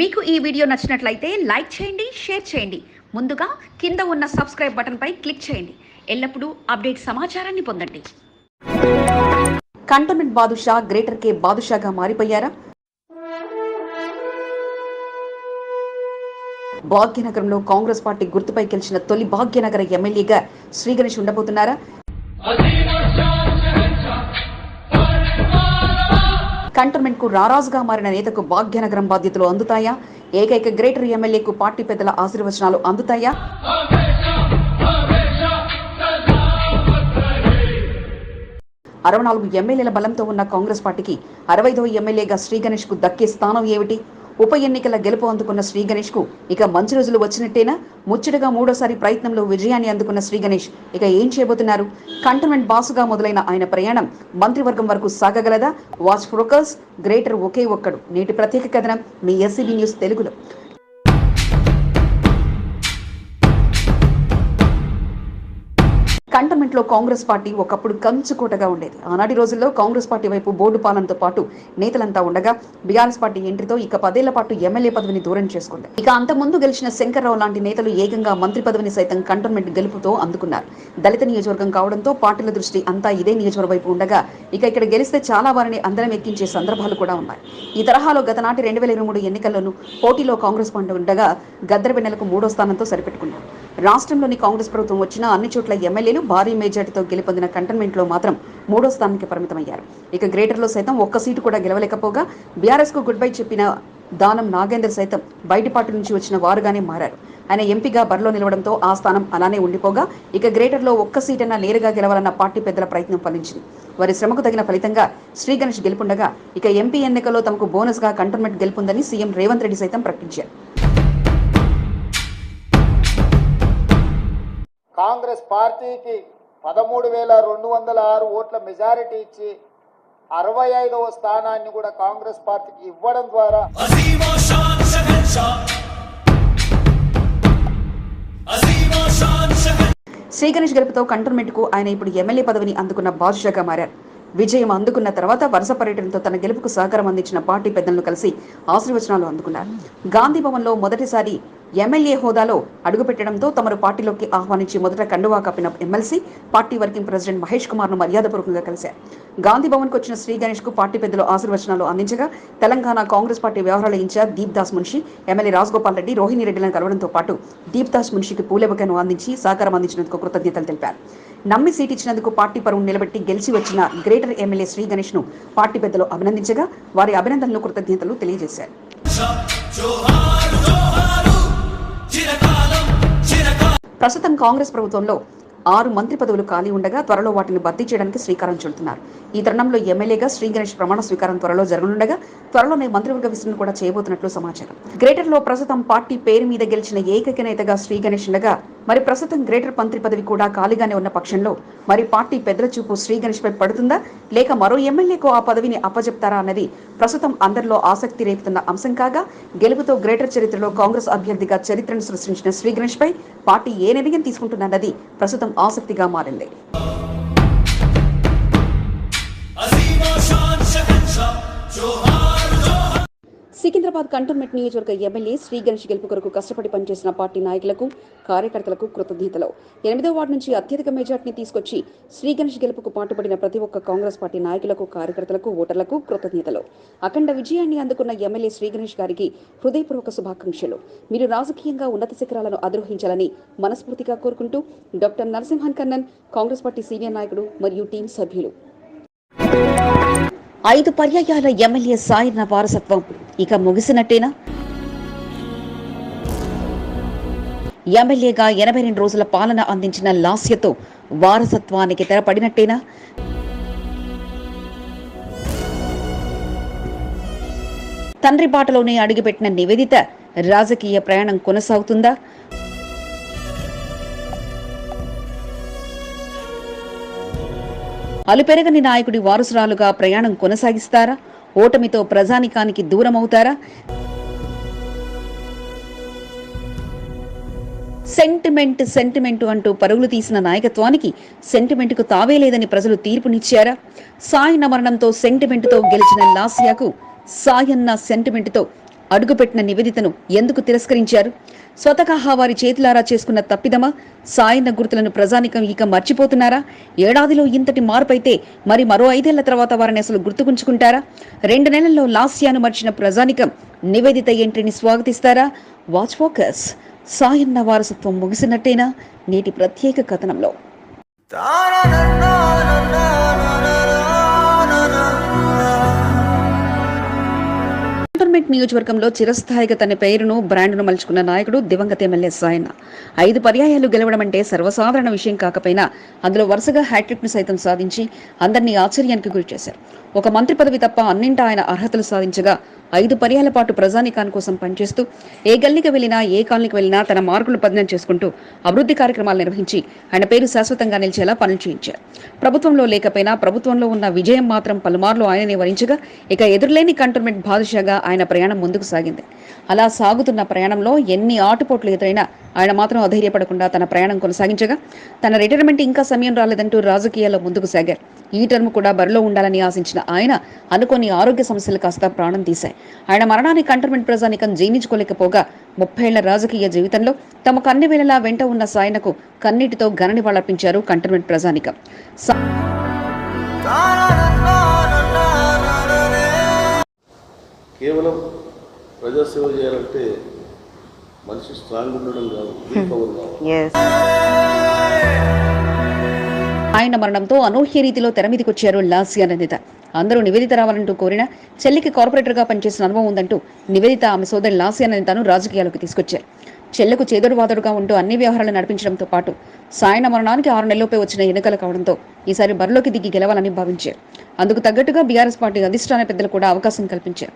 మీకు ఈ వీడియో నచ్చినట్లయితే లైక్ చేయండి షేర్ చేయండి. ముందుగా కింద ఉన్న సబ్స్క్రైబ్ బటన్పై క్లిక్ చేయండి. ఎల్లప్పుడూ అప్డేట్ సమాచారాన్ని పొందండి. కంటోన్మెంట్ బాదుషా గ్రేటర్ కే బాదుషాగా మారిపోయారా? భాగ్యనగరంలో కాంగ్రెస్ పార్టీ గుర్తుపై గెలిచిన తొలి భాగ్యనగర ఎమ్మెల్యేగా శ్రీ గణేష్ ఉండబోతున్నారా? కంటోన్మెంట్కు రారాజుగా మారిన నేతకు భాగ్యనగరం బాధ్యతలు అందుతాయా? ఏకైక గ్రేటర్ ఎమ్మెల్యేకు పార్టీ పెద్దల ఆశీర్వచనాలు అందుతాయా? అరవై నాలుగు ఎమ్మెల్యేల బలంతో ఉన్న కాంగ్రెస్ పార్టీకి అరవైదో ఎమ్మెల్యేగా శ్రీ గణేష్కు దక్కే స్థానం ఏమిటి? ఉప ఎన్నికల గెలుపు అందుకున్న శ్రీ గణేష్కు ఇక మంచి రోజులు వచ్చినట్టేనా? ముచ్చటగా మూడోసారి ప్రయత్నంలో విజయాన్ని అందుకున్న శ్రీ గణేష్ ఇక ఏం చేయబోతున్నారు? కంటోన్మెంట్ బాసుగా మొదలైన ఆయన ప్రయాణం మంత్రివర్గం వరకు సాగగలదా? వాచ్ ఫోకస్ గ్రేటర్ ఒకే ఒక్కడు. నేటి ప్రత్యేక కథనం మీ ఎస్సీబీ న్యూస్ తెలుగులో. పార్లమెంట్లో కాంగ్రెస్ పార్టీ ఒకప్పుడు కంచుకోటగా ఉండేది. ఆనాటి రోజుల్లో కాంగ్రెస్ పార్టీ వైపు బోర్డు పాలనతో పాటు నేతలంతా ఉండగా బీఆర్ఎస్ పార్టీ ఎంట్రీతో ఇక పదేళ్ళ పాటు ఎమ్మెల్యే పదవిని దూరం చేసుకుంది. ఇక అంతకుముందు గెలిచిన శంకర్రావు లాంటి నేతలు ఏకంగా మంత్రి పదవిని సైతం కంటోన్మెంట్ గెలుపుతో అందుకున్నారు. దళిత నియోజకవర్గం కావడంతో పార్టీల దృష్టి అంతా ఇదే నియోజకవర్గం వైపు ఉండగా ఇక ఇక్కడ గెలిస్తే చాలా వారిని అందరం ఎక్కించే సందర్భాలు కూడా ఉన్నాయి. ఈ తరహాలో గత నాటి రెండు వేల ఇరవై మూడు ఎన్నికల్లోనూ పోటీలో కాంగ్రెస్ పార్టీ ఉండగా గద్దరవెన్నెలకు మూడో స్థానంతో సరిపెట్టుకున్నారు. రాష్ట్రంలోని కాంగ్రెస్ ప్రభుత్వం వచ్చిన అన్ని చోట్ల ఎమ్మెల్యేలు భారీ మెజార్టీతో గెలుపొందిన కంటోన్మెంట్లో మాత్రం మూడో స్థానానికి పరిమితమయ్యారు. ఇక గ్రేటర్లో సైతం ఒక్క సీటు కూడా గెలవలేకపోగా బీఆర్ఎస్కు గుడ్ బై చెప్పిన దానం నాగేందర్ సైతం బయటి పార్టీ నుంచి వచ్చిన వారుగానే మారారు. ఆయన ఎంపీగా బరిలో నిలవడంతో ఆ స్థానం అలానే ఉండిపోగా ఇక గ్రేటర్లో ఒక్క సీటన్నా నేరుగా గెలవాలన్న పార్టీ పెద్దల ప్రయత్నం ఫలించింది. వారి శ్రమకు తగిన ఫలితంగా శ్రీ గణేష్ గెలుపుండగా ఇక ఎంపీ ఎన్నికల్లో తమకు బోనస్గా కంటోన్మెంట్ గెలుపుందని సీఎం రేవంత్ రెడ్డి సైతం ప్రకటించారు. కాంగ్రెస్ పార్టీకి పదమూడు వేల రెండు వందల ఆరు ఓట్ల మెజారిటీ ఇచ్చి అరవై ఐదవ స్థానాన్ని కూడా కాంగ్రెస్ పార్టీకి ఇవ్వడం ద్వారా శ్రీ గణేష్ గెలుపుతో కంటోన్మెంట్కు ఆయన ఇప్పుడు ఎమ్మెల్యే పదవిని అందుకున్న బాధ్యులుగా మారారు. విజయం అందుకున్న తర్వాత వరుస పర్యటనతో తన గెలుపుకు సహకారం అందించిన పార్టీ పెద్దలను కలిసి ఆశీర్వచనాలు అందుకున్నారు. గాంధీ భవన్లో మొదటిసారి ఎమ్మెల్యే హోదాలో అడుగుపెట్టడంతో తమరు పార్టీలోకి ఆహ్వానించి మొదట కండువా కప్పిన MLC party working president Mahesh కుమార్ను మర్యాదపూర్వకంగా కలిశారు. గాంధీ భవన్కు వచ్చిన శ్రీ గణేష్కు పార్టీ పెద్దలు ఆశీర్వచనాలు అందించగా తెలంగాణ కాంగ్రెస్ పార్టీ వ్యవహారాల in charge Deep Das Munshi MLA Rajagopal Reddy Rohini రెడ్డిలను కలవడంతో పాటు దీప్ దాస్ మున్షికి పూలెబకను అందించి సహకారం అందించినందుకు కృతజ్ఞతలు తెలిపారు. నమ్మి సీట్ ఇచ్చినందుకు పార్టీ పరువును నిలబెట్టి గెలిచి వచ్చిన గ్రేటర్ ఎమ్మెల్యే శ్రీ గణేష్ను పార్టీ పెద్దలు అభినందించగా వారి అభినందనలు కృతజ్ఞతలు తెలియజేశారు. ప్రస్తుతం కాంగ్రెస్ ప్రభుత్వంలో ఆరు మంత్రి పదవులు ఖాళీ ఉండగా త్వరలో వాటిని భర్తీ చేయడానికి శ్రీకారం చుడుతున్నారు. ఈ తరుణంలో ఎమ్మెల్యేగా శ్రీ గణేష్ ప్రమాణ స్వీకారం త్వరలో జరగనుండగా త్వరలోనే మంత్రివర్గ విస్తరణ కూడా చేయబోతున్నట్లు సమాచారం. గ్రేటర్లో ప్రస్తుతం పార్టీ పేరు మీద గెలిచిన ఏకైక నేతగా శ్రీ గణేష్ ఉండగా మరి ప్రస్తుతం గ్రేటర్ మంత్రి పదవి కూడా ఖాళీగానే ఉన్న పక్షంలో మరి పార్టీ పెద్దల చూపు శ్రీ గణేష్ పై పడుతుందా? లేక మరో ఎమ్మెల్యేకు ఆ పదవిని అప్పజెప్తారా అన్నది ప్రస్తుతం అందరిలో ఆసక్తి రేపుతున్న అంశం కాగా గెలుపుతో గ్రేటర్ చరిత్రలో కాంగ్రెస్ అభ్యర్థిగా చరిత్రను సృష్టించిన శ్రీ గణేష్ పై పార్టీ ఏ నిర్ణయం తీసుకుంటున్నది ప్రస్తుతం ఆసక్తిగా మారింది. जो సికింద్రాబాద్ కంటోన్మెంట్ నియోజకవర్గ ఎమ్మెల్యే శ్రీ గణేష్ గెలుపు కొరకు కష్టపడి పనిచేసిన పార్టీ నాయకులకు కార్యకర్తలకు కృతజ్ఞతలు. ఎనిమిదో వార్డు నుంచి అత్యధిక మెజార్టీని తీసుకొచ్చి శ్రీ గణేష్ గెలుపుకు పాటుపడిన ప్రతి ఒక్క కాంగ్రెస్ పార్టీ నాయకులకు కార్యకర్తలకు ఓటర్లకు కృతజ్ఞతలు. అఖండ విజయాన్ని అందుకున్న ఎమ్మెల్యే శ్రీ గణేష్ గారికి హృదయపూర్వక శుభాకాంక్షలు. మీరు రాజకీయంగా ఉన్నత శిఖరాలను అధిరోహించాలని మనస్ఫూర్తిగా కోరుకుంటూ doctor Narasimhan Kannan Congress party senior నాయకుడు మరియు టీం సభ్యులు. ఐదు పర్యాయాల ఎమ్మెల్యే సాయన్న వారసత్వం. ఇక ముగిసినట్టేనా? ఎమ్మెల్యేగా ఎనభై రెండు రోజుల పాలన అందించిన లాస్యతో వారసత్వానికి తెరపడినట్టేనా? తండ్రి బాటలోనే అడుగుపెట్టిన నివేదిత రాజకీయ ప్రయాణం కొనసాగుతుందా? అలుపెరగని నాయకుడి వారసురాలుగా ప్రయాణం కొనసాగిస్తారా? ఓటమితో ప్రజానికానికి దూరమవుతారా? సెంటిమెంట్ సెంటిమెంట్ అంటూ పరుగులు తీసిన నాయకత్వానికి సెంటిమెంట్కు తావే లేదని ప్రజలు తీర్పునిచ్చారా? సాయన్న మరణంతో సెంటిమెంట్తో గెలిచిన లాసియాకు సాయన్న సెంటిమెంట్తో అడుగుపెట్టిన నివేదితను ఎందుకు తిరస్కరించారు? స్వతకాహా వారి చేతులారా చేసుకున్న తప్పిదమా? సాయన గుర్తులను ప్రజానికం ఇక మర్చిపోతున్నారా? ఏడాదిలో ఇంతటి మార్పైతే మరి మరో ఐదేళ్ళ తర్వాత వారిని అసలు గుర్తుకుంచుకుంటారా? రెండు నెలల్లో లాస్యాను మర్చిన ప్రజానికం నివేదిత ఎంట్రీని స్వాగతిస్తారా? Watch focus. సాయన్న వారసత్వం ముగిసినట్టేనా? నేటి ప్రత్యేక కథనంలో. పార్లమెంట్ నియోజకవర్గంలో చిరస్థాయిగా తన పేరును బ్రాండ్ను మలుచుకున్న నాయకుడు దివంగత ఎమ్మెల్యే సాయన్న ఐదు పర్యాయాలు గెలవడం అంటే సర్వసాధారణ విషయం కాకపోయినా అందులో వరుసగా హ్యాట్రిక్ను సైతం సాధించి అందరినీ ఆశ్చర్యానికి గురిచేశారు. ఒక మంత్రి పదవి తప్ప అన్నింట ఆయన అర్హతలు సాధించగా ఐదు పర్యాల పాటు ప్రజానికాని కోసం పనిచేస్తూ ఏ గల్లీకి వెళ్ళినా ఏ కాలనీకి వెళ్ళినా తన మార్కులు పదినం చేసుకుంటూ అభివృద్ధి కార్యక్రమాలు నిర్వహించి ఆయన పేరు శాశ్వతంగా నిలిచేలా పనులు చేయించారు. ప్రభుత్వంలో లేకపోయినా ప్రభుత్వంలో ఉన్న విజయం మాత్రం పలుమార్లు ఆయననే వరించగా ఇక ఎదురులేని కంటోన్మెంట్ బాదుషాగా ఆయన ప్రయాణం ముందుకు సాగింది. అలా సాగుతున్న ప్రయాణంలో ఎన్ని ఆటుపోట్లు ఎదురైనా ఆయన మాత్రం అధైర్యపడకుండా తన ప్రయాణం కొనసాగించగా తన రిటైర్మెంట్ ఇంకా సమయం రాలేదంటూ రాజకీయాల్లో ముందుకు సాగారు. ఈ టర్మ్ కూడా బరిలో ఉండాలని ఆశించిన ఆయన అనుకోని ఆరోగ్య సమస్యలు కాస్త ప్రాణం తీశాయి. ఆయన మరణాన్ని కంటోన్మెంట్ ప్రజానికం జీర్ణించుకోలేకపోగా ముప్పై ఏళ్ళ రాజకీయ జీవితంలో తమకు అన్ని వేళలా వెంట ఉన్న సాయనకు కన్నీటితో ఘనని వాళ్ళర్పించారు కంటోన్మెంట్ ప్రజానికం. కేవలం ప్రజాసేవ చేయాలంటే మనిషి స్ట్రాంగ్ ఉండడం కాదు కావాలి. ఆయన మరణంతో అనూహ్య రీతిలో తెరమీదికొచ్చారు లాస్యా నిందిత. అందరూ నివేదిత రావాలంటూ కోరిన చెల్లికి కార్పొరేటర్గా పనిచేసిన అనుభవం ఉందంటూ నివేదిత ఆమె సోదరి లాస్యా తాను రాజకీయాలకు తీసుకొచ్చారు. చెల్లెకు చేదోడు వాదోడుగా ఉంటూ అన్ని వ్యవహారాలు నడిపించడంతో పాటు సాయన మరణానికి ఆరు నెలలపై వచ్చిన ఎన్నికలు కావడంతో ఈసారి బరిలోకి దిగి గెలవాలని భావించారు. అందుకు తగ్గట్టుగా బీఆర్ఎస్ పార్టీ అధిష్టాన పెద్దలు కూడా అవకాశం కల్పించారు.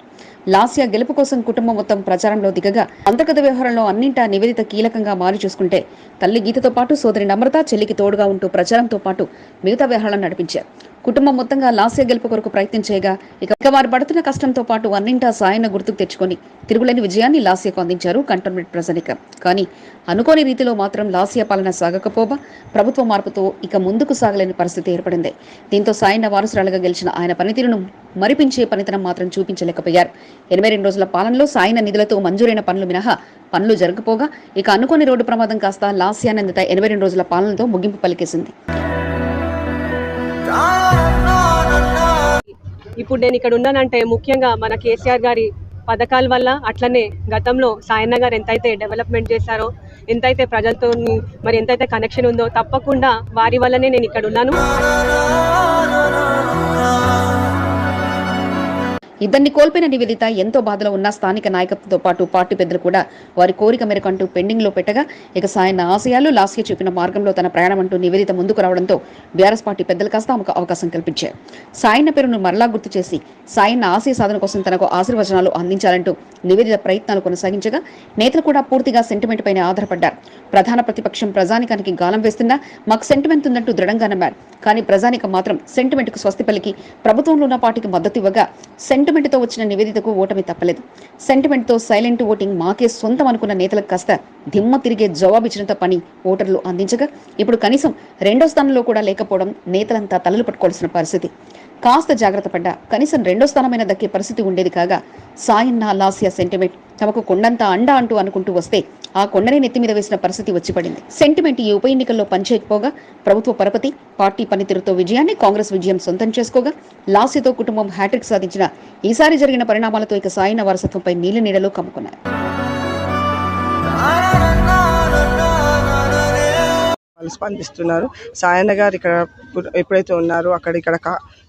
లాస్యా గెలుపు కోసం కుటుంబం మొత్తం ప్రచారంలో దిగగా అంతర్గత వ్యవహారంలో అన్నింటా నివేదిత కీలకంగా మారి చూసుకుంటే తల్లి గీతతో పాటు సోదరి నమ్రత చెల్లికి తోడుగా ఉంటూ ప్రచారంతో పాటు మిగతా వ్యవహారాలను నడిపించారు. కుటుంబం మొత్తంగా లాస్య గెలుపు కొరకు ప్రయత్నం చేయగా ఇక వారు పడుతున్న కష్టంతో పాటు అన్నింటా సాయన గుర్తుకు తెచ్చుకొని తిరుగులేని విజయాన్ని లాస్యకు అందించారు కంటోన్మెంట్ ప్రజనిక. కానీ అనుకోని రీతిలో మాత్రం లాస్య పాలన సాగకపో సాగకపోగా ప్రభుత్వ మార్పుతో ఇక ముందుకు సాగలేని పరిస్థితి ఏర్పడింది. దీంతో సాయన వారసురాలుగా గెలిచిన ఆయన పనితీరును మరిపించే పనితనం మాత్రం చూపించలేకపోయారు. ఎనభై రెండు రోజుల పాలనలో సాయన నిధులతో మంజూరైన పనులు మినహా పనులు జరగపోగా ఇక అనుకోని రోడ్డు ప్రమాదం కాస్త లాస్యానందిత ఎనభై రెండు రోజుల పాలనతో ముగింపు పలికేసింది. ఇప్పుడు నేను ఇక్కడ ఉన్నానంటే ముఖ్యంగా మన కేసీఆర్ గారి పథకాల వల్ల అట్లనే గతంలో సాయన్న గారు ఎంతైతే డెవలప్మెంట్ చేశారో ఎంతైతే ప్రజలతో మరి ఎంతైతే కనెక్షన్ ఉందో తప్పకుండా వారి వల్లనే నేను ఇక్కడ ఉన్నాను. ఇద్దరిని కోల్పోయిన నివేదిత ఎంతో బాధలో ఉన్న స్థానిక నాయకత్వంతో పాటు పార్టీ పెద్దలు కూడా వారి కోరిక మేరకు అంటూ పెండింగ్లో పెట్టగా ఇక సాయన ఆశయాలు లాస్య చూపిన మార్గంలో తన ప్రయాణం అంటూ నివేదిత ముందుకు రావడంతో బీఆర్ఎస్ పార్టీ పెద్దలు కాస్త ఆమెకు అవకాశం కల్పించారు. సాయన్న పేరును మరలా గుర్తు చేసి సాయన్న ఆశయ సాధన కోసం తనకు ఆశీర్వచనాలు అందించాలంటూ నివేదిత ప్రయత్నాలు కొనసాగించగా నేతలు కూడా పూర్తిగా సెంటిమెంట్ పైన ఆధారపడ్డారు. ప్రధాన ప్రతిపక్షం ప్రజానికానికి గాలం వేస్తున్నా మాకు సెంటిమెంట్ ఉందంటూ దృఢంగా నమ్మారు. కానీ ప్రజానిక మాత్రం సెంటిమెంట్కు స్వస్తి పలికి ప్రభుత్వంలో ఉన్న పార్టీకి మద్దతు ఇవ్వగా సెంటి సెంటిమెంట్తో వచ్చిన నివేదితకు ఓటమి తప్పలేదు. సెంటిమెంట్తో సైలెంట్ ఓటింగ్ మాకే సొంతం అనుకున్న నేతలకు కాస్త దిమ్మ తిరిగే జవాబిచ్చినంత పని ఓటర్లు అందించగా ఇప్పుడు కనీసం రెండో స్థానంలో కూడా లేకపోవడం నేతలంతా తలలు పట్టుకోవాల్సిన పరిస్థితి. కాస్త జాగ్రత్త పడ్డా కనీసం రెండో స్థానమైన దక్కే పరిస్థితి ఉండేది కాగా సాయన్న లాస్య సెంటిమెంట్ తమకు కొండంత అండ అంటూ అనుకుంటూ వస్తే ఆ కొండనే నెత్తి మీద వేసిన పరిస్థితి వచ్చి పడింది సెంటిమెంట్ ఈ ఉప ఎన్నికల్లో పనిచేయకపోగా ప్రభుత్వ పరపతి పార్టీ పనితీరుతో విజయాన్ని కాంగ్రెస్ విజయం సొంతం చేసుకోగా లాసితో కుటుంబం హ్యాట్రిక్ సాధించిన ఈసారి జరిగిన పరిణామాలతో ఇక సాయన వారసత్వంపై నీళ్ళ నీడలో కమ్ముకున్నారు. స్పందిస్తున్నారు సాయన్న గారు ఇక్కడ ఎప్పుడైతే ఉన్నారో అక్కడ ఇక్కడ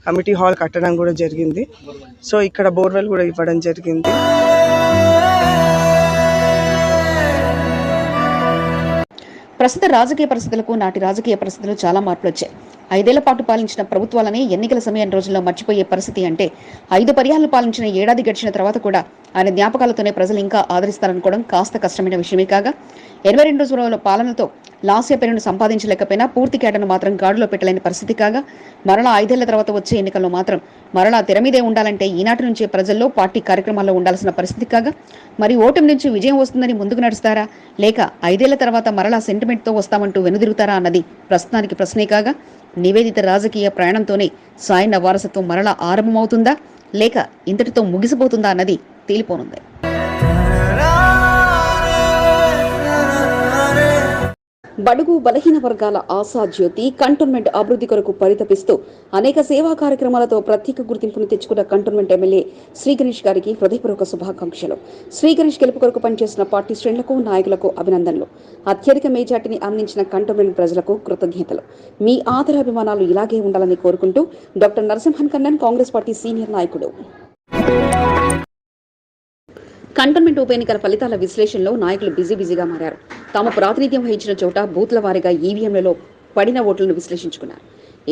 కమిటీ హాల్ కట్టడం కూడా జరిగింది. సో ఇక్కడ బోర్వెల్ కూడా ఇవ్వడం జరిగింది. ప్రస్తుత రాజకీయ పరిస్థితులకు నాటి రాజకీయ పరిస్థితులు చాలా మార్పులు వచ్చాయి ఐదేళ్ళ పాటు పాలించిన ప్రభుత్వాలని ఎన్నికల సమయం రోజుల్లో మర్చిపోయే పరిస్థితి అంటే ఐదు పర్యాలు పాలించిన ఏడాది గడిచిన తర్వాత కూడా ఆయన జ్ఞాపకాలతోనే ప్రజలు ఇంకా ఆదరిస్తారనుకోవడం కాస్త కష్టమైన విషయమే కాగా ఎనభై రెండు రోజుల పాలనతో లాస్య పేరును సంపాదించలేకపోయినా పూర్తి కేటను మాత్రం గాడిలో పెట్టలేని పరిస్థితి కాగా మరలా ఐదేళ్ళ తర్వాత వచ్చే ఎన్నికల్లో మాత్రం మరలా తెర మీదే ఉండాలంటే ఈనాటి నుంచే ప్రజల్లో పార్టీ కార్యక్రమాల్లో ఉండాల్సిన పరిస్థితి కాగా మరి ఓటమి నుంచి విజయం వస్తుందని ముందుకు నడుస్తారా? లేక ఐదేళ్ళ తర్వాత మరలా సెంటిమెంట్తో వస్తామంటూ వెనుదిరుగుతారా అన్నది ప్రస్తుతానికి ప్రశ్నే కాగా నివేదిత రాజకీయ ప్రయాణంతోనే సాయన్న వారసత్వం మరలా ఆరంభమవుతుందా? లేక ఇంతటితో ముగిసిపోతుందా అన్నది తేలిపోనుంది. బడుగు బలహీన వర్గాల ఆశాజ్యోతి కంటోన్మెంట్ అభివృద్ధి కొరకు పరితపిస్తూ అనేక సేవా కార్యక్రమాలతో ప్రత్యేక గుర్తింపును తెచ్చుకున్న కంటోన్మెంట్ ఎమ్మెల్యే శ్రీ గణేష్ గారికి హృదయపూర్వక శుభాకాంక్షలు. శ్రీ గణేష్ గెలుపు కొరకు పనిచేసిన పార్టీ శ్రేణులకు నాయకులకు అభినందనలు. అత్యధిక మేజార్టీని అందించిన కంటోన్మెంట్ ప్రజలకు కృతజ్ఞతలు. మీ ఆదరాభిమానాలు ఇలాగే ఉండాలని కోరుకుంటూ doctor Narasimhan Kannan Congress party senior నాయకుడు. కంటోన్మెంట్ ఉప ఎన్నికల ఫలితాల విశ్లేషణలో నాయకులు బిజీ బిజీగా మారారు. తాము ప్రాతినిధ్యం వహించిన చోట బూత్ల వారీగా ఈవీఎంలలో పడిన ఓట్లను విశ్లేషించుకున్నారు.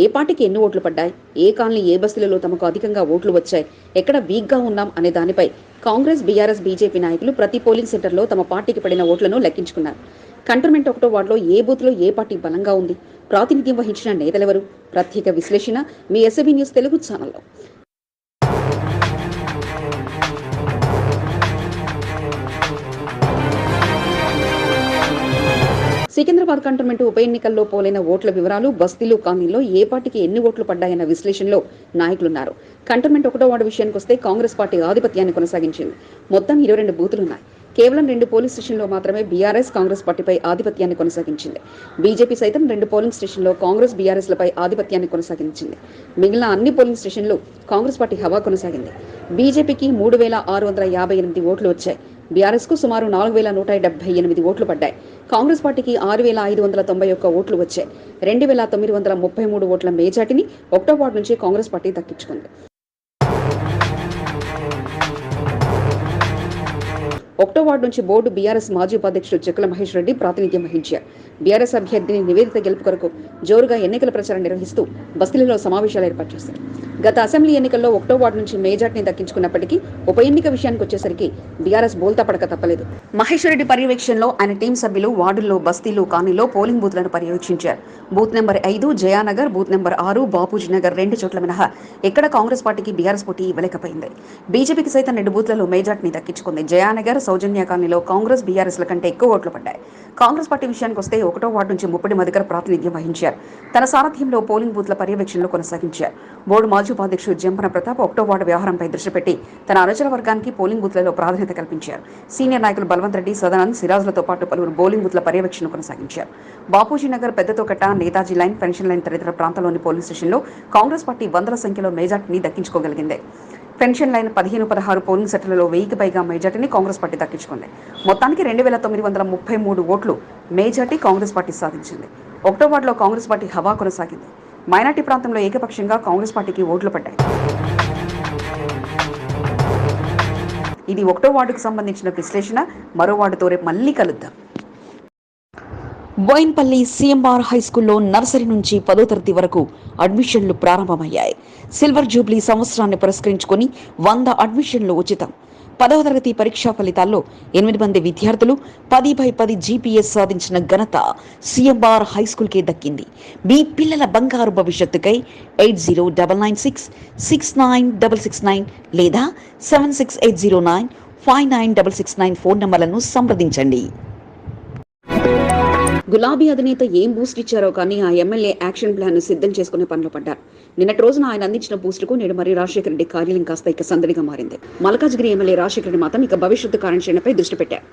ఏ పార్టీకి ఎన్ని ఓట్లు పడ్డాయి? ఏ కాలనీ ఏ బస్సులలో తమకు అధికంగా ఓట్లు వచ్చాయి? ఎక్కడ వీక్గా ఉన్నాం అనే దానిపై కాంగ్రెస్ బీఆర్ఎస్ బీజేపీ నాయకులు ప్రతి పోలింగ్ సెంటర్లో తమ పార్టీకి పడిన ఓట్లను లెక్కించుకున్నారు. కంటోన్మెంట్ ఒకటో వార్డులో ఏ బూత్లో ఏ పార్టీ బలంగా ఉంది? ప్రాతినిధ్యం వహించిన నేతలెవరు? ప్రత్యేక విశ్లేషణ మీ ఎస్ఎబీ న్యూస్ తెలుగు ఛానల్లో. సికింద్రాబాద్ కంటోన్మెంట్ ఉప ఎన్నికల్లో పోలైన ఓట్ల వివరాలు బస్తీలు కాలనీలో ఏ పార్టీకి ఎన్ని ఓట్లు పడ్డాయన్న విశ్లేషణలో నాయకులున్నారు. కంటోన్మెంట్ ఒకటో వార్డు విషయానికి వస్తే కాంగ్రెస్ పార్టీ ఆధిపత్యాన్ని కొనసాగించింది. మొత్తం ఇరవై రెండు బూతులున్నాయి. కేవలం రెండు పోలింగ్ స్టేషన్లో మాత్రమే బీఆర్ఎస్ కాంగ్రెస్ పార్టీపై ఆధిపత్యాన్ని కొనసాగించింది. బీజేపీ సైతం రెండు పోలింగ్ స్టేషన్లో కాంగ్రెస్ బీఆర్ఎస్లపై ఆధిపత్యాన్ని కొనసాగించింది. మిగిలిన అన్ని పోలింగ్ స్టేషన్లు కాంగ్రెస్ పార్టీ హవా కొనసాగింది. బీజేపీకి మూడు వేల ఆరు వందల యాభై ఎనిమిది ఓట్లు వచ్చాయి. బీఆర్ఎస్కు సుమారు నాలుగు వేల నూట డెబ్బై ఎనిమిది ఓట్లు పడ్డాయి. కాంగ్రెస్ పార్టీకి ఆరు వేల ఐదు వందల తొంభై ఒక్క ఓట్లు వచ్చాయి. రెండు వేల తొమ్మిది వందల ముప్పై మూడు ఓట్ల మేజాటిని ఒకటో వార్డు నుంచి కాంగ్రెస్ పార్టీ దక్కించుకుంది. ఒకటో వార్డు నుంచి బోర్డు బీఆర్ఎస్ మాజీ ఉపాధ్యక్షుడు చెక్కుల మహేష్ రెడ్డి ప్రాతినిధ్యం వహించారు. బీఆర్ఎస్ అభ్యర్థిని నివేదిత గెలుపు కొరకు జోరుగా ఎన్నికల ప్రచారం నిర్వహిస్తూ బస్తీలలో సమావేశాలు ఏర్పాటు చేశారు. గత అసెంబ్లీ ఎన్నికల్లో ఒకటో వార్డు నుంచి మేజార్టీని దక్కించుకున్నప్పటికీ ఉప ఎన్నిక విషయానికి వచ్చేసరికి బీఆర్ఎస్ బోల్తా పడక తప్పలేదు. మహేశ్వర రెడ్డి పర్యవేక్షణలో ఆయన టీం సభ్యులు వార్డుల్లో బస్తీలు కానీలో పోలింగ్ బూత్లను పర్యవేక్షించారు. బూత్ నెంబర్ ఐదు జయానగర్ బూత్ నెంబర్ ఆరు బాపూజీ నగర్ రెండు చోట్ల మినహా ఎక్కడ కాంగ్రెస్ పార్టీకి బీఆర్ఎస్ పోటీ ఇవ్వలేకపోయింది. బీజేపీకి సైతం రెండు బూత్లలో మేజార్టీని దక్కించుకుంది. జయానగర్ సౌజన్య కాలనీలో కాంగ్రెస్ బీఆర్ఎస్ల కంటే ఎక్కువ ఓట్లు పడ్డాయి. కాంగ్రెస్ పార్టీ విషయానికి వస్తే ఒకటో వార్డు నుంచి ముప్పటి మధుకర్ ప్రాతినిధ్యం వహించారు. తన సారథ్యంలో పోలింగ్ బూత్ల పర్యవేక్షణలో కొనసాగించారు. బోర్డు మాజీ ఉపాధ్యక్షుడు జంపన ప్రతాప్ ఒకటో వార్డు వ్యవహారంపై దృష్టి పెట్టి తన అనుచర వర్గానికి పోలింగ్ బూత్లలో ప్రాధాన్యత కల్పించారు. సీనియర్ నాయకులు బల్వంత్ రెడ్డి సదానంద్ సిరాజులతో పాటు పలువురు బౌలింగ్ బూత్ల పర్యవేక్షణ కొనసాగించారు. Bapuji Nagar Peddatokatta Netaji line pension line తదితర ప్రాంతాల్లోని పోలింగ్ స్టేషన్లో కాంగ్రెస్ పార్టీ వందల సంఖ్యలో మెజార్టీని దక్కించుకోగలిగింది. పెన్షన్ లైన్ పదిహేను పదహారు పోలింగ్ సెట్లలో వెయ్యికి పైగా మెజార్టీని కాంగ్రెస్ పార్టీ దక్కించుకుంది. మొత్తానికి రెండు వేల తొమ్మిది వందల ముప్పై మూడు ఓట్లు మెజార్టీ కాంగ్రెస్ పార్టీ సాధించింది. ఒకటో వార్డులో కాంగ్రెస్ పార్టీ హవా కొనసాగింది. మైనార్టీ ప్రాంతంలో ఏకపక్షంగా కాంగ్రెస్ పార్టీకి ఓట్లు పడ్డాయి. ఇది ఒకటో వార్డుకు సంబంధించిన విశ్లేషణ. మరో వార్డుతో రేపు మళ్ళీ కలుద్దాం. బోయిన్పల్లి సిఎంఆర్ హై స్కూల్లో నర్సరీ నుంచి పదో తరగతి వరకు అడ్మిషన్లు ప్రారంభమయ్యాయి. సిల్వర్ జూబ్లీ సంవత్సరాన్ని పురస్కరించుకొని వంద అడ్మిషన్లు ఉచితం. పదవ తరగతి పరీక్షా ఫలితాల్లో ఎనిమిది మంది విద్యార్థులు పది బై పది జీపీఎస్ సాధించిన ఘనత సిఎంఆర్ హై స్కూల్కే దక్కింది. మీ పిల్లల బంగారు భవిష్యత్తుకై eight zero double nine six six nine double six nine లేదా seven six eight zero nine five nine double six nine phone నంబర్లను సంప్రదించండి. గులాబీ అధినేత ఏం బూస్ట్ ఇచ్చారో కానీ ఆ ఎమ్మెల్యే యాక్షన్ ప్లాన్ను సిద్ధం చేసుకునే పనిలో పడ్డారు. నిన్నటి రోజున ఆయన అందించిన పోస్టుకు నేడు మరి రాజశేఖర రెడ్డి కార్యాలయం కాస్త ఇక సందడిగా మారింది. మల్కాజ్గిరి ఎమ్మెల్యే రాజశేఖర రెడ్డి మాత్రం ఇక భవిష్యత్తు కార్యాచరణపై దృష్టి పెట్టారు.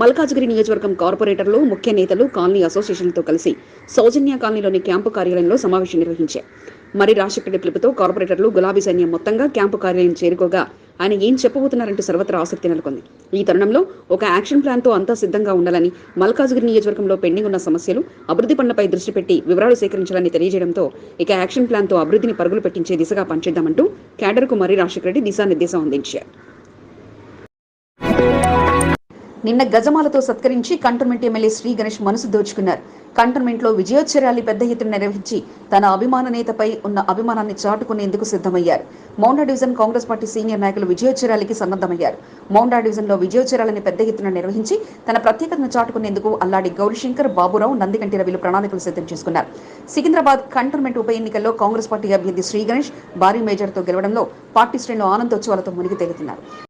మల్కాజ్గిరి నియోజకవర్గం కార్పొరేటర్లు ముఖ్య నేతలు కాలనీ అసోసియేషన్లతో కలిసి సౌజన్య కాలనీలోని క్యాంపు కార్యాలయంలో సమావేశం నిర్వహించారు. మరి రాజశేఖరరెడ్డి పిలుపుతో కార్పొరేటర్లు గులాబీ సైన్యం మొత్తంగా క్యాంపు కార్యాలయం చేరుకోగా ఆయన ఏం చెప్పబోతున్నారంటూ సర్వత్రా ఆసక్తి నెలకొంది. ఈ తరుణంలో ఒక యాక్షన్ ప్లాన్తో అంతా సిద్ధంగా ఉండాలని మల్కాజ్గిరి నియోజకవర్గంలో పెండింగ్ ఉన్న సమస్యలు అభివృద్ధి పనులపై దృష్టి పెట్టి వివరాలు సేకరించాలని తెలియజేయడంతో ఇక యాక్షన్ ప్లాన్తో అభివృద్ధిని పరుగులు పెట్టించే దిశగా పనిచేద్దామంటూ క్యాడర్కు మరి రాజశేఖర రెడ్డి దిశానిర్దేశం అందించారు. నిన్న గజమాలతో సత్కరించి కంటోన్మెంట్ ఎమ్మెల్యే శ్రీ గణేష్ మనసు దోచుకున్నారు. కంటోన్మెంట్లో లో పెద్ద ఎత్తున నిర్వహించి తన అభిమాన నేతపై ఉన్న అభిమానాన్ని చాటుకునేందుకు సిద్ధమయ్యారు. Monda division Congress party senior నాయకులు విజయోత్సవాలకి సన్నద్ధమయ్యారు. మౌండా డివిజన్లో పెద్ద ఎత్తున నిర్వహించి తన ప్రత్యేకతను చాటుకునేందుకు అల్లాడి గౌరీశంకర్ బాబురావు నందికంటి రవిలు ప్రణాళికలు సిద్ధం చేసుకున్నారు. సికింద్రాబాద్ కంటోన్మెంట్ ఉప ఎన్నికల్లో కాంగ్రెస్ పార్టీ అభ్యర్థి శ్రీ గణేష్ భారీ మేజర్తో గెలవడంలో పార్టీ శ్రేణులు ఆనందోత్సవాలతో మునిగి తేలుతున్నారు.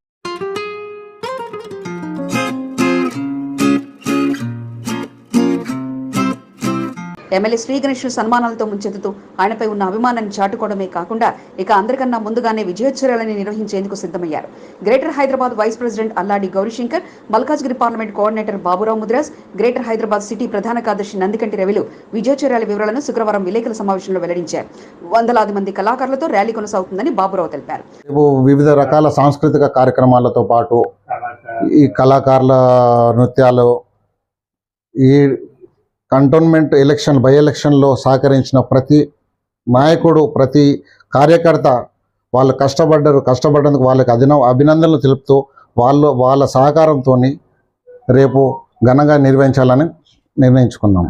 ఎమ్మెల్యే శ్రీ సన్మానాలతో ముంచెత్తుతూ ఆయనపై ఉన్న అభిమానాన్ని చాటుకోవడమే కాకుండా ఇక అందరికన్నా ముందుగానే విజయోత్సవాలని నిర్వహించేందుకు సిద్ధమయ్యారు. Greater Hyderabad vice president Alladi Gaurishankar Malkajgiri parliament coordinator Baburao Mudras greater Hyderabad city ప్రధాన కార్యదర్శి నందికంటి రవిలు విజయోత్సవాల వివరాలను శుక్రవారం విలేకరుల సమావేశంలో వెల్లడించారు. వందలాది మంది కళాకారులతో ర్యాలీ కొనసాగుతుందని బాబురావు తెలిపారు. వివిధ రకాల సాంస్కృతిక కార్యక్రమాలతో పాటు ఈ కళాకారుల నృత్యాలు ఈ కంటోన్మెంట్ ఎలక్షన్ బై ఎలక్షన్లో సహకరించిన ప్రతి నాయకుడు ప్రతి కార్యకర్త వాళ్ళు కష్టపడ్డారు. కష్టపడ్డందుకు వాళ్ళకి అభిన అభినందనలు తెలుపుతూ వాళ్ళు వాళ్ళ సహకారంతో రేపు ఘనంగా నిర్వహించాలని నిర్ణయించుకున్నాం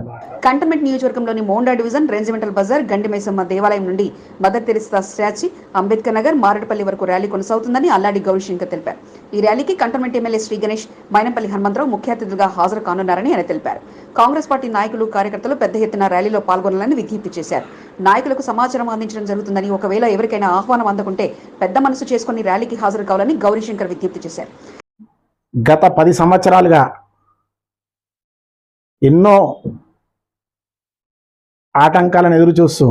కంటోన్మెంట్ నియోజకవర్గంలోని Monda division regimental bazaar Gandimaisamma దేవాలయం నుండి మదర్ తెరిస్తా స్టాచ్యూ అంబేద్కర్ నగర్ మారేడుపల్లి వరకు ర్యాలీ కొనసాగుతుందని అల్లాడి గౌరీశంకర్ తెలిపారు. ఈ ర్యాలీకి కంటోన్మెంట్ ఎమ్మెల్యే శ్రీ గణేష్ మైనంపల్లి హనుమంతరావు ముఖ్య అతిథులుగా హాజరు కానున్నారని ఆయన తెలిపారు. కాంగ్రెస్ పార్టీ నాయకులు కార్యకర్తలు పెద్ద ఎత్తున ర్యాలీలో పాల్గొనాలని విజ్ఞప్తి చేశారు. నాయకులకు సమాచారం అందించడం జరుగుతుందని ఒకవేళ ఎవరికైనా ఆహ్వానం అందకుంటే పెద్ద మనసు చేసుకుని ర్యాలీకి హాజరు కావాలని గౌరీశంకర్ విజ్ఞప్తి చేశారు. గత పది సంవత్సరాలుగా ఎన్నో ఆటంకాలను ఎదురుచూస్తూ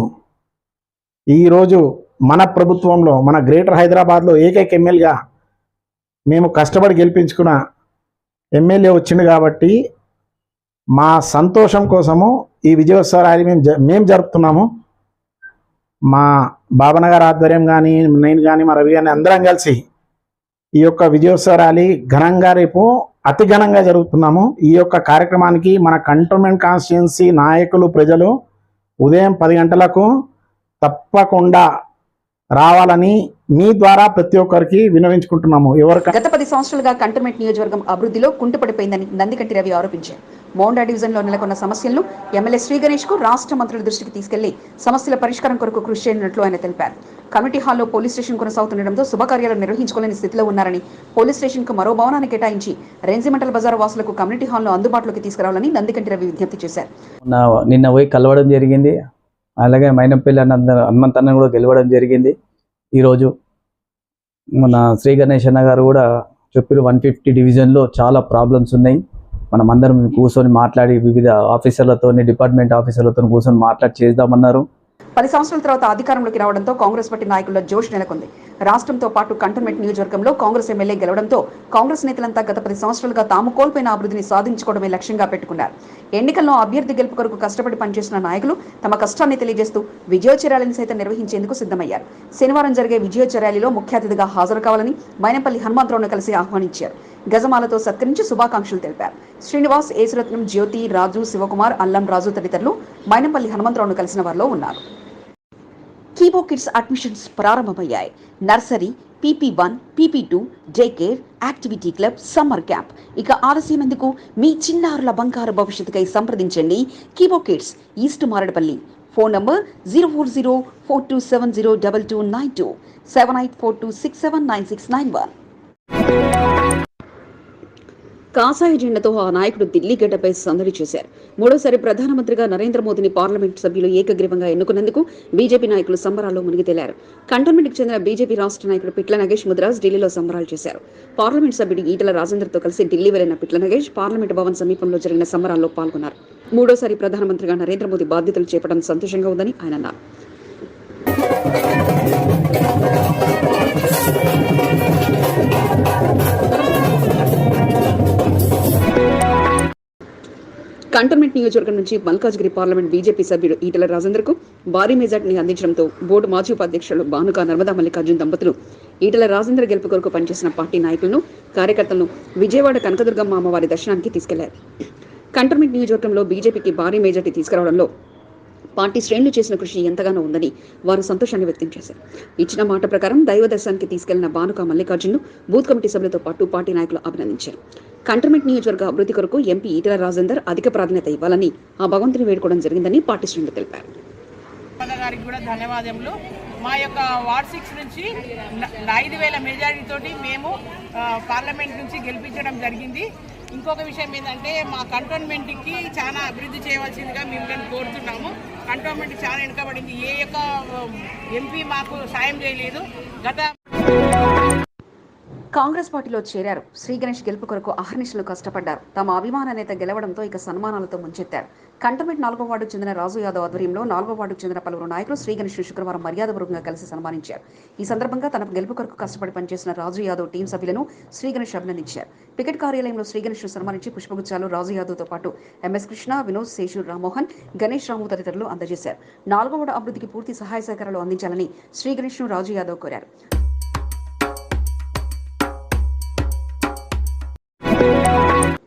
ఈరోజు మన ప్రభుత్వంలో మన గ్రేటర్ హైదరాబాద్లో ఏకైక ఎమ్మెల్యేగా మేము కష్టపడి గెలిపించుకున్న ఎమ్మెల్యే వచ్చింది కాబట్టి మా సంతోషం కోసము ఈ విజయోత్సవ ర్యాలీ మేము జ- మేము జరుపుతున్నాము. మా బాబన్న గారి ఆధ్వర్యం కానీ నేను కానీ మా రవి కానీ అందరం కలిసి ఈ యొక్క విజయోత్సవ ర్యాలీ ఘనంగా రేపు అతి ఘనంగా జరుగుతున్నాము. ఈ యొక్క కార్యక్రమానికి మన కంటోన్మెంట్ కాన్స్టిట్యున్సీ నాయకులు ప్రజలు ఉదయం పది గంటలకు తప్పకుండా రావాలని మీ ద్వారా ప్రతి ఒక్కరికి వినవించుకుంటున్నాము ఎవరికైనా గత పది సంవత్సరాలుగా కంటోన్మెంట్ నియోజకవర్గం అభివృద్ధిలో కుంటుపడిపోయిందని నందికంటి రవి ఆరోపించారు. మౌండా డివిజన్లో నెలకొన్న సమస్యలను ఎమ్మెల్యే శ్రీ గణేష్కు రాష్ట్ర మంత్రుల దృష్టికి తీసుకెళ్ళి సమస్యల పరిష్కారం కొరకు కృషి చేయనున్నట్లు ఆయన తెలిపారు. కమిటీ హాల్లో పోలీస్ స్టేషన్ కొనసాగుతుండటంతో శుభకార్యాలు నిర్వహించుకోలేని స్థితిలో ఉన్నారని పోలీస్ స్టేషన్కు మరో భవనాన్ని కేటాయించి రెన్జిమెంటల్ బజార్ వాసులకు కమ్యూనిటీ హాల్ను అందుబాటులోకి తీసుకురావాలని నందికంటి రవి విజ్ఞప్తి చేశారు. నిన్న పోయి కలవడం జరిగింది. అలాగే మైనంపల్లి అన్న హనుమంతన్న కూడా గెలవడం జరిగింది. ఈరోజు మన శ్రీ గణేష్ అన్న గారు కూడా చెప్పారు వన్ ఫిఫ్టీ డివిజన్లో చాలా ప్రాబ్లమ్స్ ఉన్నాయి. మనం అందరం కూర్చొని మాట్లాడి వివిధ ఆఫీసర్లతో డిపార్ట్మెంట్ ఆఫీసర్లతో కూర్చొని మాట్లాడి చేద్దామన్నారు. పది సంవత్సరాల తర్వాత అధికారంలోకి రావడంతో కాంగ్రెస్ పార్టీ నాయకుల్లో జోష్ నెలకొంది. రాష్ట్రంతో పాటు కంటోన్మెంట్ నియోజకవర్గంలో కాంగ్రెస్ ఎమ్మెల్యే గెలవడంతో కాంగ్రెస్ నేతలంతా గత పది సంవత్సరాలుగా తాము కోల్పోయిన అభివృద్ధిని సాధించుకోవడమే లక్ష్యంగా పెట్టుకున్నారు. ఎన్నికల్లో అభ్యర్థి గెలుపు కొరకు కష్టపడి పనిచేసిన నాయకులు తమ కష్టాన్ని తెలియజేస్తూ విజయోచర్యాలను సైతం నిర్వహించేందుకు సిద్ధమయ్యారు. శనివారం జరిగే విజయోచర్యాలలో ముఖ్య అతిథిగా హాజరు కావాలని మైనంపల్లి హనుమంతరావును కలిసి ఆహ్వానించారు. గజమాలతో సత్కరించి శుభాకాంక్షలు తెలిపారు. శ్రీనివాస్ ఏసురత్నం జ్యోతి రాజు శివకుమార్ అల్లం రాజు తదితరులు మైనంపల్లి హనుమంతరావును కలిసిన వారిలో ఉన్నారు. కీబో కిడ్స్ అడ్మిషన్స్ ప్రారంభమయ్యాయి. Nursery PP one PP two day care activity club summer camp. ఇక ఆలస్యం ఎందుకు? మీ చిన్నారుల బంగారు భవిష్యత్తుకై సంప్రదించండి Keebo kids east Marredpally. Phone number zero four zero four two seven zero double two nine two seven eight four two six seven nine six nine one కాషాయ జెండాతో ఆ నాయకుడు ఢిల్లీ గడ్డపై సందడి చేశారు. మూడోసారి ప్రధానమంత్రిగా నరేంద్ర మోదీని పార్లమెంట్ సభ్యులు ఏకగ్రీవంగా ఎన్నుకున్నందుకు బీజేపీ నాయకులు సంబరాల్లో మునిగి తేలారు కంటోన్మెంట్కి చెందిన బీజేపీ రాష్ట్ర నాయకుడు పిట్ల నగేష్ ముద్రాజ్ ఢిల్లీలో సంబరాలు చేశారు. పార్లమెంట్ సభ్యుడు ఈటల రాజేందర్తో కలిసి ఢిల్లీ వెళ్ళిన పిట్ల నగేష్ పార్లమెంట్ భవన్ సమీపంలో జరిగిన సంబరాల్లో పాల్గొన్నారు. మూడోసారి ప్రధానమంత్రిగా నరేంద్ర మోదీ బాధ్యతలు చేపట్టడం సంతోషంగా ఉందని ఆయన అన్నారు. కంటోన్మెంట్ నియోజకవర్గం నుంచి మల్కాజ్గిరి పార్లమెంట్ బీజేపీ సభ్యుడు ఈటల రాజేందర్కు భారీ మెజార్టీని అందించడంతో బోర్డు మాజీ ఉపాధ్యక్షులు భానుక నర్మదా మల్లికార్జున్ దంపతులు ఈటల రాజేందర్ గెలుపు కొరకు పనిచేసిన పార్టీ నాయకులను కార్యకర్తలను విజయవాడ కనకదుర్గమ్మ అమ్మవారి దర్శనానికి తీసుకెళ్ళారు. కంటోన్మెంట్ నియోజకవర్గంలో బీజేపీకి భారీ మెజార్టీ తీసుకురావడంలో పార్టీ శ్రేణులు చేసిన కృషి ఎంతగానో ఉందని వారు సంతోషాన్ని వ్యక్తం చేశారు. ఇచ్చిన మాట ప్రకారం దైవ దర్శనానికి తీసుకెళ్ళిన భానుక మల్లికార్జును బూత్ కమిటీ సభ్యులతో పాటు పార్టీ నాయకులు అభినందించారు. కంటర్మెంట్ నియోజకవర్గ అభివృద్ధి కొరకు ఎంపీ ఈటల రాజేందర్ అధిక ప్రాధాన్యత ఇవ్వాలని ఆ భగవంతుని వేడుకోవడం జరిగిందని పార్టీ శ్రేణులు తెలిపారు. గారికి కూడా ధన్యవాదములు. మా యొక్క వార్డ్ సిక్స్ నుంచి ఐదు వేల మెజారిటీతోటి మేము పార్లమెంట్ నుంచి గెలిపించడం జరిగింది. ఇంకొక విషయం ఏంటంటే మా కంటోన్మెంట్కి చాలా అభివృద్ధి చేయవలసిందిగా మేము మేము కోరుతున్నాము. కంటోన్మెంట్ చాలా వెనుకబడింది. ఏ యొక్క ఎంపీ మాకు సాయం చేయలేదు. గత కాంగ్రెస్ పార్టీలో చేరారు. శ్రీ గణేష్ గెలుపు కొరకు అహర్నిశలు కష్టపడ్డారు. తమ అభిమాన నేత గెలవడంతో ఇక సన్మానాలతో ముంచెత్తారు. కంటమెంట్ నాలుగో వార్డుకు చెందిన రాజు యాదవ్ ఆధ్వర్యంలో నాలుగో వార్డుకు చెందిన పలువురు నాయకులు శ్రీ గణేష్ శుక్రవారం మర్యాదపూర్వకంగా కలిసి సన్మానించారు. ఈ సందర్భంగా తన గెలుపు కొరకు కష్టపడి పనిచేసిన రాజు యాదవ్ టీం సభ్యులను శ్రీ గణేష్ అభినందించారు. టికెట్ కార్యాలయంలో శ్రీ గణేష్ సన్మానించి పుష్పగుచ్చాలు రాజు యాదవ్తో పాటు ఎంఎస్ కృష్ణ వినోద్ శేషు రామ్మోహన్ గణేష్ రాము తదితరులు అందజేశారు. నాలుగో వార్డు అభివృద్ధికి పూర్తి సహాయ సహకారాలు అందించాలని శ్రీ గణేష్ను రాజు యాదవ్ కోరారు.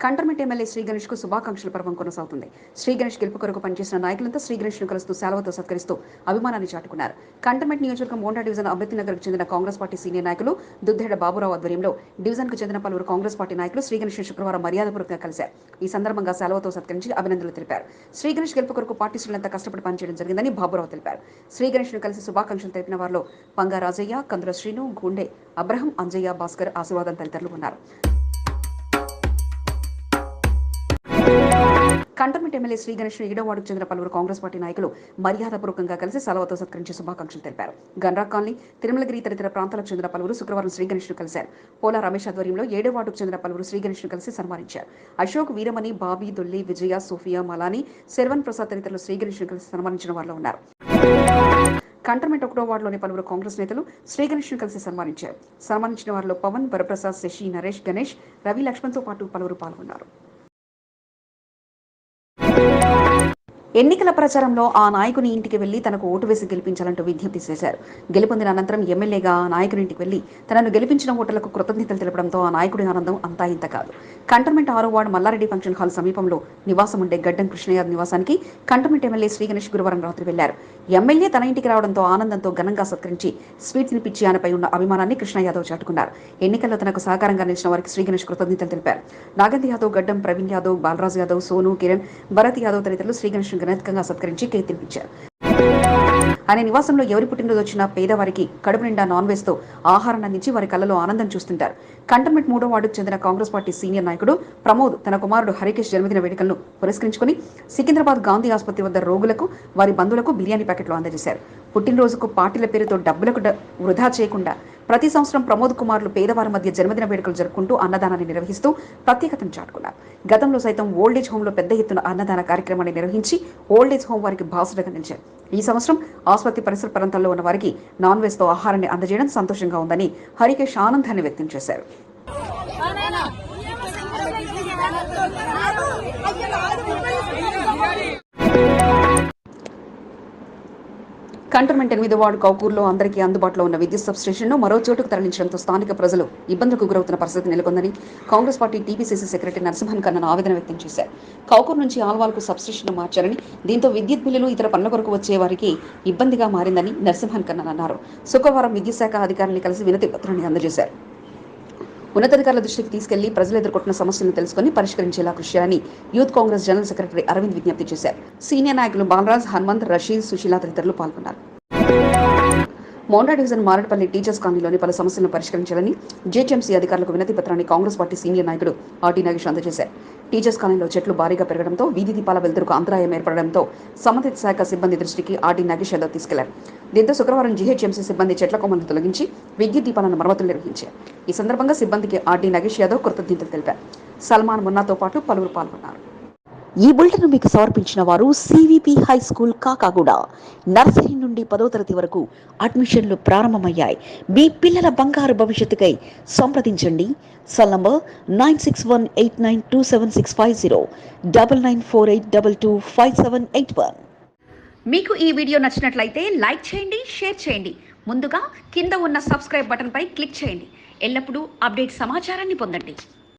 కంటర్మెంట్ ఎమ్మెల్యే శ్రీ గణేష్కు శుభాకాంక్షల పర్వం కొనసాగుతుంది. శ్రీ గణేష్ గెలుపు కొరకు పనిచేసిన నాయకులంతా శ్రీ గణేష్ను కలుస్తూ సెలవుతో సత్కరిస్తూ అభిమానాన్ని చాటుకున్నారు. కంటర్మెంట్ నియోజకవర్గం మోండా డివిజన్ అభ్యర్థి నగర్కు చెందిన కాంగ్రెస్ పార్టీ సీనియర్ నాయకులు దుద్దేడ బాబురావు ఆధ్వర్యంలో డివిజన్కు చెందిన పలువురు కాంగ్రెస్ పార్టీ నాయకులు శ్రీ గణేష్ శుక్రవారం మర్యాదపూర్వకంగా కలిశారు. ఈ సందర్భంగా సెలవుతో సత్కరించి అభినందనలు తెలిపారు. శ్రీ గణేష్ గెలుపు కొరకు పార్టీ శ్రేణులంతా కష్టపడి పనిచేయడం జరిగిందని బాబురావు తెలిపారు. శ్రీ గణేష్ను కలిసి శుభాకాంక్షలు తెలిపిన వారిలో పంగా రాజయ్య కందుల శ్రీను గుండె అబ్రహం అంజయ్య భాస్కర్ ఆశీర్వాదం తదితరులు ఉన్నారు. కంటర్మెంట్ ఎమ్మెల్యే శ్రీ గణేష్ ఏడో వార్డుకు చెందిన పలువురు కాంగ్రెస్ పార్టీ నాయకులు మర్యాదపూర్వకంగా కలిసి సెలవుతో సత్కరించి శుభాకాంక్షలు తెలిపారు. గన్రా కాలనీ తిరుమలగిరి తదితర ప్రాంతాలకు చెందిన పలువురు శుక్రవారం శ్రీ గణేష్ను కలిశారు. పోలా రమేష్ ఆధ్వర్యంలో ఏడో వార్డుకు చెందిన పలువురు శ్రీ గణేష్ను కలిసి సన్మానించారు. అశోక్ వీరమణి బాబీ దొల్లి విజయ సోఫియా మలాని శర్వన్ ప్రసాద్ తదితరులు శ్రీ గణేష్ను కలిసి సన్మానించిన వారిలో ఉన్నారు. కంటర్మెంట్ ఒకటో వార్డులోని పలువురు కాంగ్రెస్ నేతలు శ్రీ కలిసి సన్మానించారు. సన్మానించిన వారిలో పవన్ వరప్రసాద్ శశి నరేష్ గణేష్ రవి లక్ష్మణ్తో పాటు పలువురు పాల్గొన్నారు. ఎన్నికల ప్రచారంలో ఆ నాయకుని ఇంటికి వెళ్ళి తనకు ఓటు వేసి గెలిపించాలంటూ విజ్ఞప్తి చేశారు. గెలుపొందిన అనంతరం ఎమ్మెల్యేగా ఆ నాయకుని ఇంటికి వెళ్ళి తనను గెలిపించిన ఓటర్లకు కృతజ్ఞతలు తెలపడంతో ఆ నాయకుడి ఆనందం అంతా ఇంత కాదు. కంటర్మెంట్ ఆరో వార్డు మల్లారెడ్డి ఫంక్షన్ హాల్ సమీపంలో నివాసం ఉండే గడ్డం కృష్ణయ్య నివాసానికి కంటమెంట్ ఎమ్మెల్యే శ్రీ గణేష్ గురువారం రాత్రి వెళ్ళారు. ఎమ్మెల్యే తన ఇంటికి రావడంతో ఆనందంతో ఘనంగా సత్కరించి స్వీట్ తినిపించి ఆయనపై ఉన్న అభిమానాన్ని కృష్ణ యాదవ్ చాటుకున్నారు. ఎన్నికల్లో తనకు సహకారంగా నిలిచిన వారికి శ్రీ గణేష్ కృతజ్ఞతలు తెలిపారు. నాగంతి యాదవ్ గడ్డం ప్రవీణ్ యాదవ్ బాలరాజు యాదవ్ సోను కిరణ్ భరత్ యాదవ్ తదితరులు శ్రీ గణేష్ ఘనత్కంగా సత్కరించి కేక్ తినిపించారు. ఆయన నివాసంలో ఎవరి పుట్టినరోజు వచ్చినా పేదవారికి కడుపు నిండా నాన్ వెజ్తో అందించి వారి కళ్ళలో ఆనందం చూస్తుంటారు. కంటమెంట్ మూడో వార్డుకు చెందిన కాంగ్రెస్ పార్టీ సీనియర్ నాయకుడు ప్రమోద్ తన కుమారుడు హరికేష్ జన్మదిన వేడుకలను పురస్కరించుకుని సికింద్రాబాద్ గాంధీ ఆసుపత్రి వద్ద రోగులకు వారి బంధువులకు బిర్యానీ ప్యాకెట్లు అందజేశారు. పుట్టినరోజుకు పార్టీల పేరుతో డబ్బులకు వృధా చేయకుండా ప్రతి సంవత్సరం ప్రమోద్ కుమార్లు పేదవారి మధ్య జన్మదిన వేడుకలు జరుపుకుంటూ అన్నదానాన్ని నిర్వహిస్తూ ప్రత్యేకతను చాటుకున్నారు. గతంలో సైతం ఓల్డేజ్ హోంలో పెద్ద ఎత్తున అన్నదాన కార్యక్రమాన్ని నిర్వహించి ఓల్డేజ్ హోం వారికి బాసులుగా నిలిచారు. ఈ సంవత్సరం ఆసుపత్రి పరిసర ప్రాంతాల్లో ఉన్న వారికి నాన్ వెజ్తో ఆహారాన్ని అందజేయడం సంతోషంగా ఉందని హరికేష్ ఆనందాన్ని వ్యక్తం చేశారు. కంటోన్మెంట్ ఎనిమిది వార్డు కౌకూర్లో అందరికీ అందుబాటులో ఉన్న విద్యుత్ సబ్స్టేషన్ను మరో చోటుకు తరలించడంతో స్థానిక ప్రజలు ఇబ్బందులకు గురవుతున్న పరిస్థితి నెలకొందని Congress party TPCC secretary Narasimhan Kannan ఆవేదన వ్యక్తం చేశారు. కౌకూర్ నుంచి ఆల్వాల్కు సబ్స్టేషన్ను మార్చారని దీంతో విద్యుత్ బిల్లులు ఇతర పనుల కొరకు వచ్చే వారికి ఇబ్బందిగా మారిందని నరసింహన్ కన్నన్ అన్నారు. శుక్రవారం విద్యుత్ శాఖ అధికారులను కలిసి వినతి పత్రాన్ని అందజేశారు. ఉన్నతాధికారుల దృష్టికి తీసుకెళ్ళి ప్రజలు ఎదుర్కొంటున్న సమస్యలను తెలుసుకుని పరిష్కరించేలా కృషి చేయాలని youth Congress general secretary Arvind విజ్ఞప్తి చేశారు. సీనియర్ నాయకులు బాలరాజ్ హనుమంత్ రషీద్ సుశీల తదితరులు పాల్గొన్నారు. మోండా డివిజన్ మారడపల్లి టీచర్స్ కాలనీలోని పలు సమస్యలను పరిష్కరించాలని జేహెచ్ఎంసీ అధికారులకు వినతి పత్రాన్ని కాంగ్రెస్ పార్టీ సీనియర్ నాయకుడు ఆర్టీ నాగేష్ అందజేశారు. టీచర్స్ కాలనీలో చెట్లు భారీగా పెరగడంతో వీధి దీపాల వెలుతురుకు అంతరాయం ఏర్పడడంతో సంబంధిత శాఖ సిబ్బంది దృష్టికి ఆర్టీ నాగేష్ యాదవ్ తీసుకెళ్ళారు. దీంతో శుక్రవారం జీహెచ్ఎంసీ సిబ్బంది చెట్ల కొమ్మలను తొలగించి విద్యుత్ దీపాలను మరమ్మతులు నిర్వహించారు. ఈ సందర్భంగా సిబ్బందికి ఆర్టీ నాగేష్ యాదవ్ కృతజ్ఞతలు తెలిపారు. సల్మాన్ మున్నాతో పాటు పలువురు పాల్గొన్నారు. ఈ బులెటిన్ మీకు సమర్పించిన వారు CVP high school Kakaguda. Nursery నుండి పదో తరగతి వరకు అడ్మిషన్లు ప్రారంభమయ్యాయి. మీ పిల్లల బంగారు భవిష్యత్తుకై సంప్రదించండి. Cell number nine six one eight nine two seven six five zero double nine four eight double two five seven eight one. మీకు ఈ వీడియో నచ్చినట్లయితే లైక్ చేయండి షేర్ చేయండి. ముందుగా కింద ఉన్న సబ్స్క్రైబ్ బటన్పై క్లిక్ చేయండి. ఎల్లప్పుడూ అప్డేట్ సమాచారాన్ని పొందండి.